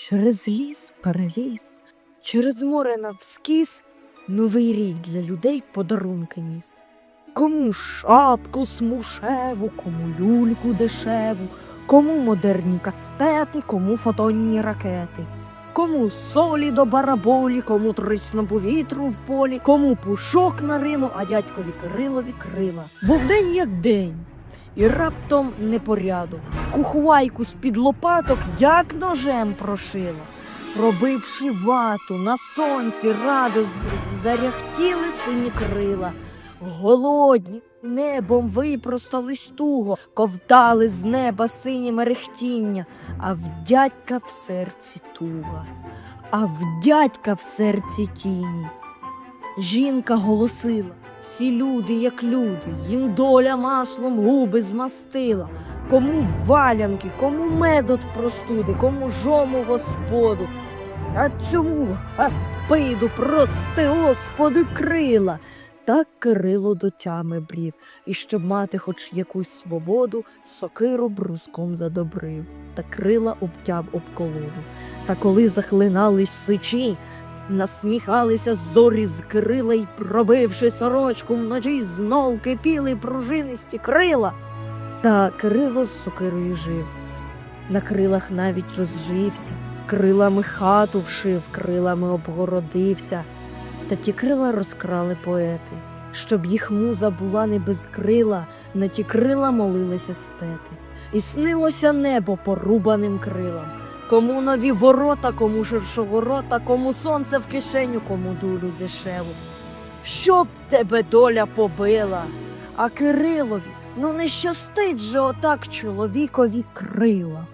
Через ліс переліз, через море навскіз, новий рік для людей подарунки ніс. Кому шапку смушеву, кому люльку дешеву, кому модерні кастети, кому фотонні ракети. Кому солі до бараболі, кому трисно повітру в полі, кому пушок на рину, а дядькові Кирилові крила. Був день як день, і раптом непорядок. Кухвайку з-під лопаток як ножем прошила. Пробивши вату на сонці, радо з- заряхтіли сині крила. Голодні небом випростались туго, ковтали з неба сині мерехтіння, а в дядька в серці туга, а в дядька в серці тіні. Жінка голосила, всі люди, як люди, їм доля маслом губи змастила. Кому валянки, кому медот простуди, кому жому господу. А цьому аспиду, прости, господи, крила. Так Кирило до тями брів, і щоб мати хоч якусь свободу, сокиру бруском задобрив, та крила обтяв об колоду. Та коли захлинались сичі, насміхалися зорі з крила й, пробивши сорочку вночі, знов кипіли пружинисті крила. Та Кирило з сокирою жив. На крилах навіть розжився, крилами хату вшив, крилами обгородився. Та ті крила розкрали поети, щоб їх муза була не без крила, на ті крила молилися стети. І снилося небо порубаним крилам. Кому нові ворота, кому ширшоворота, кому сонце в кишеню, кому дулю дешеву. Щоб тебе доля побила, а Кирилові, ну не щастить же отак чоловікові крила.